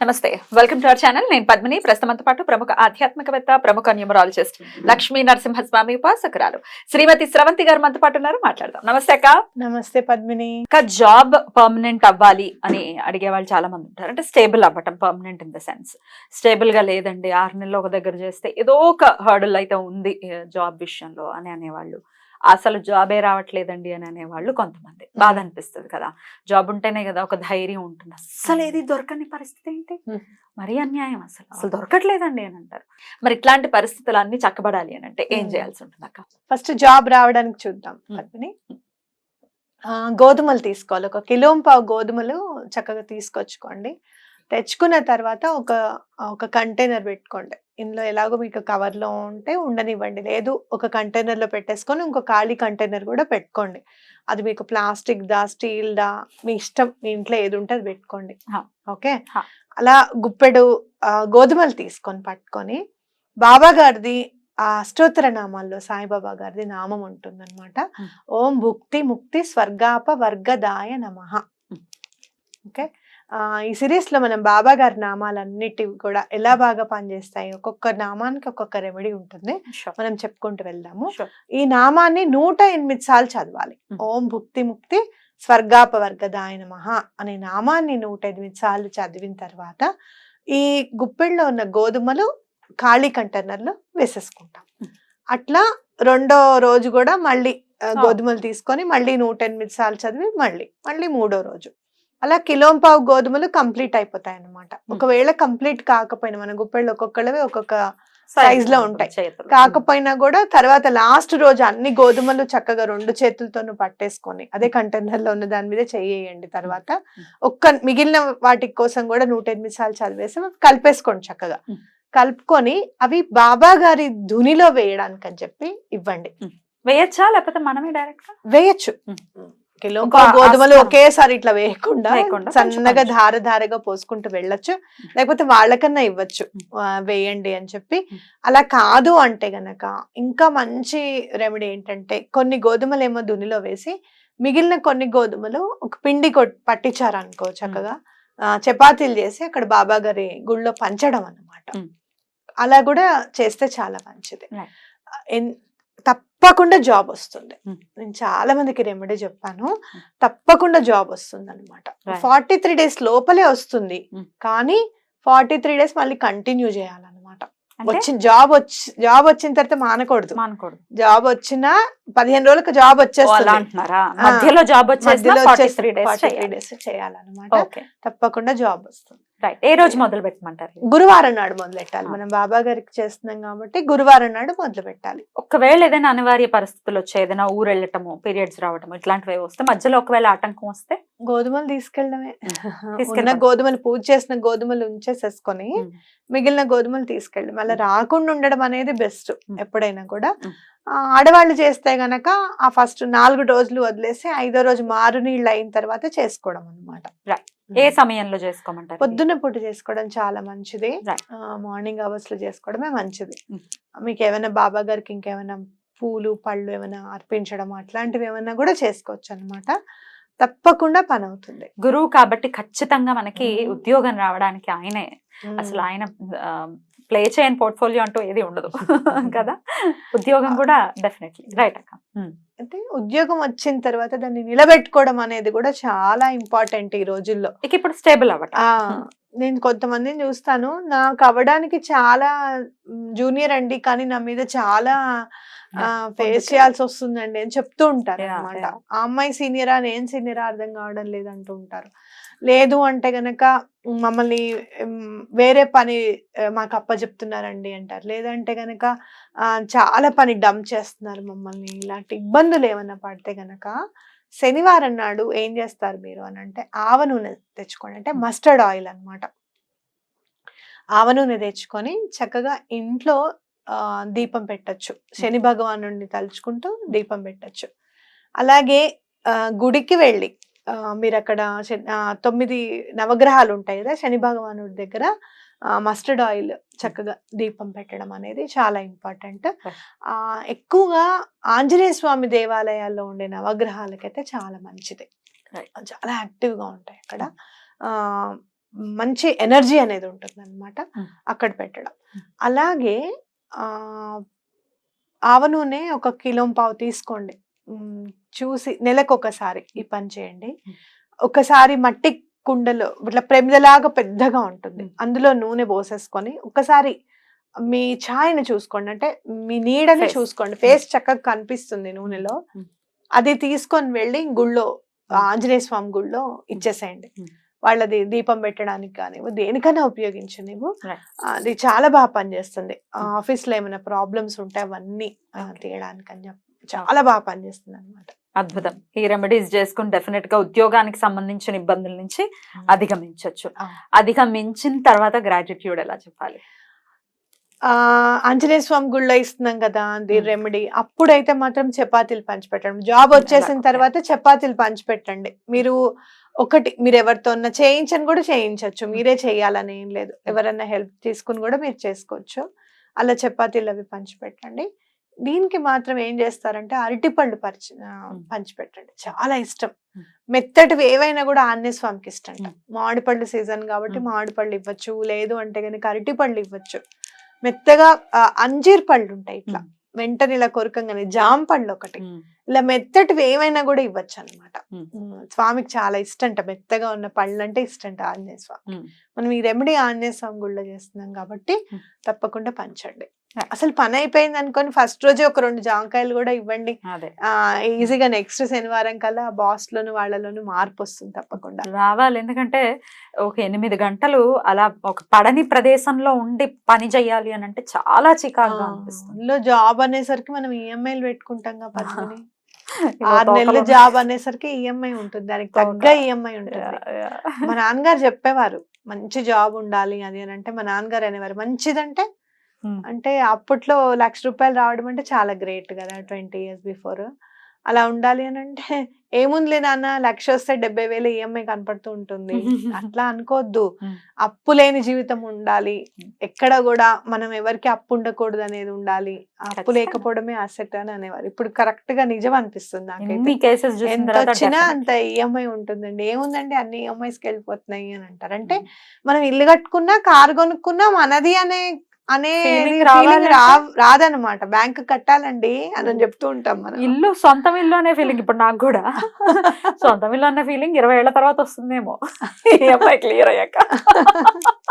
నమస్తే. Welcome to our channel నేను పద్మిని. ప్రస్తుతంతో పాటు ప్రముఖ ఆధ్యాత్మికవేత్త ప్రముఖ న్యూమరాలజిస్ట్ లక్ష్మీ నరసింహస్వామి ఉపాసకురాలు. శ్రీమతి స్రవంతి గారు మనతో పాటు ఉన్నారు. మాట్లాడదాం. నమస్తే అక్క. నమస్తే పద్మిని. జాబ్ పర్మనెంట్ అవ్వాలి అని అడిగే వాళ్ళు చాలా మంది ఉంటారు. అంటే స్టేబుల్ అవ్వటం పర్మనెంట్ ఇన్ ద సెన్స్ స్టేబుల్గా లేదండి. ఆరు నెలలు ఒక దగ్గర చేస్తే ఏదో ఒక హర్డల్ అయితే ఉంది జాబ్ విషయంలో అని అనేవాళ్ళు అసలు జాబే రావట్లేదండి అని అనేవాళ్ళు కొంతమంది. బాధ అనిపిస్తుంది కదా. జాబ్ ఉంటేనే కదా ఒక ధైర్యం ఉంటుంది. అస్సలు ఏది దొరకని పరిస్థితి ఏంటి. మరీ అన్యాయం అసలు. అసలు దొరకట్లేదండి అని అంటారు. మరి ఇట్లాంటి పరిస్థితులు అన్ని చక్కబడాలి అని అంటే ఏం. చేయాల్సి ఉంటుంది అక్క? ఫస్ట్ జాబ్ రావడానికి చూద్దాం. పద్మిని. గోధుమలు తీసుకోవాలి. ఒక కిలో పావు గోధుమలు చక్కగా తీసుకొచ్చుకోండి. తెచ్చుకున్న తర్వాత ఒక ఒక కంటైనర్ పెట్టుకోండి ఇందులో ఎలాగో మీకు cover లో ఉంటే ఉండనివ్వండి లేదు ఒక container లో పెట్టేసుకొని ఇంకో ఖాళీ కంటైనర్ కూడా పెట్టుకోండి అది మీకు ప్లాస్టిక్ దా స్టీల్ దా మీ ఇష్టం మీ ఇంట్లో ఏది ఉంటే అది పెట్టుకోండి. ఓకే. అలా గుప్పెడు గోధుమలు తీసుకొని పట్టుకొని బాబా గారిది ఆ అష్టోత్తర నామాల్లో సాయిబాబా గారిది నామం ఉంటుందన్నమాట. ఓం భుక్తి ముక్తి స్వర్గాప వర్గదాయ నమ. ఓకే ఈ సిరీస్లో మనం బాబా గారి నామాలన్నిటివి కూడా ఎలా బాగా పనిచేస్తాయి ఒక్కొక్క నామానికి ఒక్కొక్క రెమెడీ ఉంటుంది. మనం చెప్పుకుంటూ వెళ్దాము. ఈ నామాన్ని నూట ఎనిమిది సార్లు చదవాలి. ఓం భుక్తి ముక్తి స్వర్గాపవర్గదాయ నమః అనే నామాన్ని నూట ఎనిమిది సార్లు చదివిన తర్వాత ఈ గుప్పెల్లో ఉన్న గోధుమలు ఖాళీ కంటైనర్లో వేసేసుకుంటాం. అట్లా రెండో రోజు కూడా మళ్ళీ. గోధుమలు తీసుకొని మళ్ళీ నూట ఎనిమిది సార్లు చదివి మళ్ళీ మళ్ళీ మూడో రోజు అలా కిలో పావు గోధుమలు కంప్లీట్ అయిపోతాయి అన్నమాట ఒకవేళ కంప్లీట్ కాకపోయినా మన గుప్పెళ్ళు ఒక్కొక్కళ్ళవి ఒక్కొక్క size లో ఉంటాయి. కాకపోయినా కూడా తర్వాత లాస్ట్ రోజు అన్ని గోధుమలు చక్కగా రెండు చేతులతోనూ పట్టేసుకొని అదే కంటైనర్లో ఉన్న దాని మీద చేయండి తర్వాత. ఒక్క మిగిలిన వాటి కోసం కూడా నూట ఎనిమిది సార్లు చదివేసి. కలిపేసుకోండి చక్కగా. కలుపుకొని అవి బాబా గారి ధునిలో వేయడానికి అని చెప్పి ఇవ్వండి. వేయచ్చా? లేకపోతే మనమే డైరెక్ట్ వేయచ్చు. కిలో గోధుమలు. ఒకేసారి ఇట్లా వేయకుండా సన్నగా. ధార ధారగా పోసుకుంటూ వెళ్ళొచ్చు లేకపోతే వాళ్ళకన్నా ఇవ్వచ్చు వేయండి అని చెప్పి. అలా కాదు అంటే గనక ఇంకా మంచి రెమెడీ ఏంటంటే కొన్ని గోధుమలు ఏమో దునిలో వేసి మిగిలిన కొన్ని గోధుమలు ఒక పిండి కొట్ పట్టించారనుకో చక్కగా చపాతీలు చేసి అక్కడ బాబా గారి గుళ్ళో పంచడం అన్నమాట. అలా కూడా చేస్తే చాలా మంచిది తప్పకుండా జాబ్ వస్తుంది. నేను చాలా మందికి రెమెడీ చెప్పాను. తప్పకుండా జాబ్ వస్తుంది అనమాట. ఫార్టీ త్రీ డేస్ లోపలే వస్తుంది. కానీ ఫార్టీ త్రీ డేస్ మళ్ళీ కంటిన్యూ చేయాలన్నమాట. వచ్చిన జాబ్ వచ్చి జాబ్ వచ్చిన తర్వాత మానకూడదు. మానకూడదు. జాబ్ వచ్చిన పదిహేను రోజులకు జాబ్ వచ్చేస్తుంది. మధ్యలో జాబ్ డేస్ చేయాలన్నమాట. తప్పకుండా జాబ్ వస్తుంది. రైట్ ఏ రోజు మొదలు పెట్టమంటారు గురువారం నాడు మొదలు పెట్టాలి. మనం బాబా గారికి చేస్తున్నాం కాబట్టి గురువారం నాడు మొదలు పెట్టాలి ఒకవేళ ఏదైనా అనివార్య పరిస్థితులు వచ్చే ఏదైనా ఊరు వెళ్ళటము పీరియడ్స్ రావటము ఇట్లాంటివి వస్తే మధ్యలో ఒకవేళ ఆటంకం వస్తే గోధుమలు తీసుకెళ్ళడమే తీసుకెళ్తాం. గోధుమలు పూజ చేసిన గోధుమలు ఉంచేసేసుకొని. మిగిలిన గోధుమలు తీసుకెళ్ళడం అలా రాకుండా ఉండడం అనేది బెస్ట్. ఎప్పుడైనా కూడా ఆడవాళ్ళు చేస్తే గనక ఆ ఫస్ట్ నాలుగు రోజులు వదిలేసి ఐదో రోజు మారు నీళ్ళు అయిన తర్వాత చేసుకోవడం అనమాట Right. ఏ సమయంలో చేసుకోమంటారు? పొద్దున్న పూట చేసుకోవడం చాలా మంచిది. మార్నింగ్ అవర్స్లో చేసుకోవడమే మంచిది. మీకు ఏమైనా బాబా గారికి ఇంకేమైనా పూలు పళ్ళు ఏమైనా అర్పించడం అట్లాంటివి ఏమైనా కూడా చేసుకోవచ్చు అన్నమాట తప్పకుండా పని అవుతుంది గురువు కాబట్టి ఖచ్చితంగా మనకి. ఉద్యోగం రావడానికి ఆయనే. అసలు ఆయన ప్లే చేయని పోర్ట్ఫోలియో అంటూ ఏది ఉండదు. కదా? ఉద్యోగం కూడా డెఫినెట్లీ. రైట్ అక్క. అంటే ఉద్యోగం వచ్చిన తర్వాత దాన్ని నిలబెట్టుకోవడం అనేది కూడా చాలా ఇంపార్టెంట్ ఈ రోజుల్లో. ఇక ఇప్పుడు స్టేబుల్ అవ్వటం. నేను కొంతమందిని చూస్తాను. నాకు అవ్వడానికి చాలా జూనియర్ అండి. కానీ నా మీద చాలా ఫేస్ చేయాల్సి వస్తుందండి. అని చెప్తూ ఉంటారు అనమాట. ఆ అమ్మాయి సీనియరా నేను సీనియరా అర్థం కావడం లేదంటూ ఉంటారు. లేదు అంటే గనక మమ్మల్ని వేరే పని మాకు అప్పచెప్తున్నారండి అంటారు. లేదంటే గనక చాలా పని డంప్ చేస్తున్నారు మమ్మల్ని. ఇలాంటి ఇబ్బందులు ఏమైనా పడితే గనక శనివారం నాడు ఏం చేస్తారు మీరు అని అంటే ఆవ నూనె తెచ్చుకోండి. అంటే మస్టర్డ్ ఆయిల్ అన్నమాట. ఆవ నూనె తెచ్చుకొని చక్కగా ఇంట్లో ఆ, దీపం పెట్టచ్చు. శని భగవాను తలుచుకుంటూ దీపం పెట్టచ్చు. అలాగే ఆ, గుడికి వెళ్ళి మీరు అక్కడ తొమ్మిది నవగ్రహాలు ఉంటాయి కదా శని భగవానుడి దగ్గర మస్టర్డ్ ఆయిల్ చక్కగా దీపం పెట్టడం అనేది చాలా ఇంపార్టెంట్ ఆ ఎక్కువగా ఆంజనేయ స్వామి దేవాలయాల్లో ఉండే నవగ్రహాలకైతే చాలా మంచిది. చాలా యాక్టివ్గా ఉంటాయి అక్కడ మంచి ఎనర్జీ అనేది ఉంటుంది అనమాట Hmm. అక్కడ పెట్టడం Hmm. అలాగే ఆ ఆవ నూనె ఒక కిలో పావు తీసుకోండి చూసి నెలకు ఒకసారి ఈ పని చేయండి Hmm. ఒకసారి మట్టి కుండలో ఇట్లా ప్రమిదలాగా పెద్దగా ఉంటుంది. అందులో నూనె పోసేసుకొని ఒకసారి మీ ఛాయని చూసుకోండి అంటే మీ నీడని. చూసుకోండి ఫేస్ చక్కగా కనిపిస్తుంది నూనెలో. అది తీసుకొని వెళ్ళి గుళ్ళో ఆంజనేయ స్వామి గుళ్ళో ఇచ్చేసేయండి. వాళ్ళది దీపం పెట్టడానికి కానీ దేనికైనా ఉపయోగించు నువ్వు. అది చాలా బాగా పనిచేస్తుంది Hmm. ఆఫీస్లో ఏమైనా ప్రాబ్లమ్స్ ఉంటే అవన్నీ ఆ, Okay. తీయడానికి అని చెప్పి చాలా బాగా పనిచేస్తుంది అనమాట అద్భుతం. ఈ రెమెడీస్ చేసుకుని డెఫినెట్గా ఉద్యోగానికి సంబంధించిన ఇబ్బందుల నుంచి అధిగమించవచ్చు. అధిగమించిన తర్వాత గ్రాటిట్యూడ్ ఎలా చెప్పాలి? ఆ ఆంజనేయ స్వామి గుళ్ళో ఇస్తున్నాం కదా Hmm. రెమెడీ అప్పుడైతే మాత్రం చపాతీలు పంచిపెట్టండి. జాబ్ వచ్చేసిన. తర్వాత చపాతీలు పంచిపెట్టండి. మీరు ఒకటి మీరు ఎవరితో చేయించని కూడా చేయించవచ్చు మీరే చేయాలని ఏం లేదు. ఎవరైనా హెల్ప్ తీసుకుని కూడా మీరు చేసుకోవచ్చు. అలా చపాతీలు అవి పంచిపెట్టండి. దీనికి మాత్రం ఏం చేస్తారంటే అరటిపళ్ళు పరిచి. పంచిపెట్టండి చాలా ఇష్టం. మెత్తటివి ఏవైనా కూడా ఆంజనేయ స్వామికి ఇష్టం. మామిడిపళ్ళు సీజన్ కాబట్టి. మామిడిపళ్ళు ఇవ్వచ్చు లేదు అంటే కనుక అరటిపళ్ళు ఇవ్వచ్చు మెత్తగా అంజీర్ పళ్ళు ఉంటాయి ఇట్లా. వెంటనే ఇలా కొరకంగానే జామ పళ్ళు ఒకటి ఇలా మెత్తటివి ఏమైనా కూడా ఇవ్వచ్చు అనమాట. స్వామికి చాలా ఇష్టంట మెత్తగా ఉన్న పళ్ళు అంటే ఇష్టంట ఆంజనేయ స్వామి. మనం ఈ రెమెడీ ఆంజనేయ స్వామి గుళ్ళో చేస్తున్నాం కాబట్టి. తప్పకుండా పంచండి. అసలు పని అయిపోయింది అనుకొని ఫస్ట్ రోజే ఒక రెండు జామకాయలు కూడా ఇవ్వండి. అదే. ఆ ఈజీగా నెక్స్ట్ శనివారం కల్లా బాస్ లోను వాళ్ళలోను మార్పు వస్తుంది తప్పకుండా. రావాలి. ఎందుకంటే ఒక ఎనిమిది గంటలు అలా ఒక పడని ప్రదేశంలో ఉండి పని చేయాలి అని అంటే చాలా చికాకుగా అనిపిస్తుంది. అందులో జాబ్ అనేసరికి మనం ఈఎంఐలు పెట్టుకుంటాం కదా ఇగో ఆరు నెలలు జాబ్ అనేసరికి ఈఎంఐ ఉంటుంది. దానికి తగ్గ. ఈఎంఐ ఉంటుంది. మా నాన్నగారు చెప్పేవారు మంచి జాబ్ ఉండాలి అది అని అంటే మా నాన్నగారు అనేవారు మంచిదంటే. అంటే అప్పట్లో లక్ష రూపాయలు రావడం అంటే చాలా గ్రేట్ కదా ట్వంటీ ఇయర్స్ బిఫోర్. అలా ఉండాలి అని అంటే ఏముందిలే నాన్న లక్ష వస్తే డెబ్బై వేలు ఈఎంఐ కనపడుతూ ఉంటుంది. అట్లా అనుకోవద్దు. అప్పు లేని జీవితం ఉండాలి. ఎక్కడ కూడా మనం ఎవరికి అప్పు ఉండకూడదు అనేది ఉండాలి. అప్పు. లేకపోవడమే అసెట్ అని అనేవారు. ఇప్పుడు కరెక్ట్గా నిజం అనిపిస్తుంది చూసిన ఎంత వచ్చినా. అంత ఈఎంఐ ఉంటుందండి. ఏముందండి అన్ని ఈఎంఐస్కి వెళ్ళిపోతున్నాయి అని అంటారు. అంటే మనం ఇల్లు కట్టుకున్నా కారు కొనుక్కున్నా మనది అనే అనే Feeling feeling రావాలంటే- రా- రాదన్నమాట. బ్యాంక్ కట్టాలండి అని చెప్తూ ఉంటాం మనం. ఇల్లు సొంతం ఇల్లు అనే ఫీలింగ్ ఇప్పుడు నాకు కూడా. సొంతం ఇల్లు అనే ఫీలింగ్ ఇరవై ఏళ్ళ తర్వాత వస్తుందేమో. అబ్బాయి క్లియర్ అయ్యాక.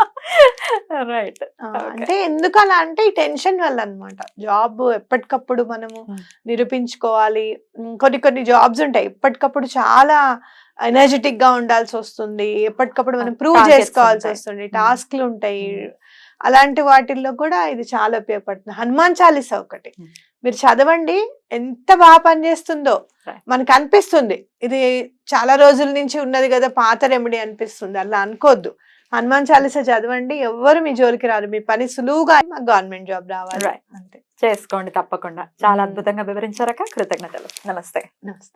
రైట్. అంటే ఎందుకు అలా అంటే ఈ టెన్షన్ వల్ల అన్నమాట జాబ్ ఎప్పటికప్పుడు మనము Hmm. నిరూపించుకోవాలి. కొన్ని కొన్ని జాబ్స్ ఉంటాయి. ఎప్పటికప్పుడు చాలా ఎనర్జెటిక్గా ఉండాల్సి వస్తుంది. ఎప్పటికప్పుడు మనం ప్రూవ్ targets చేసుకోవాల్సి ఉంటాయి. వస్తుంది. Hmm. టాస్క్లు ఉంటాయి. Hmm. అలాంటి వాటిల్లో కూడా ఇది చాలా ఉపయోగపడుతుంది. హనుమాన్ చాలీసా ఒకటి. మీరు చదవండి ఎంత బాగా పనిచేస్తుందో. మనకు అనిపిస్తుంది. ఇది చాలా రోజుల నుంచి ఉన్నది కదా పాత రెమెడీ అనిపిస్తుంది. అలా అనుకోవద్దు హనుమాన్ చాలీసా చదవండి ఎవ్వరు మీ జోలికి రారు. మీ పని సులువుగా మాకు గవర్నమెంట్ జాబ్ రావాలి. అంతే. చేసుకోండి తప్పకుండా. చాలా. అద్భుతంగా వివరించారక కృతజ్ఞతలు. నమస్తే. నమస్తే.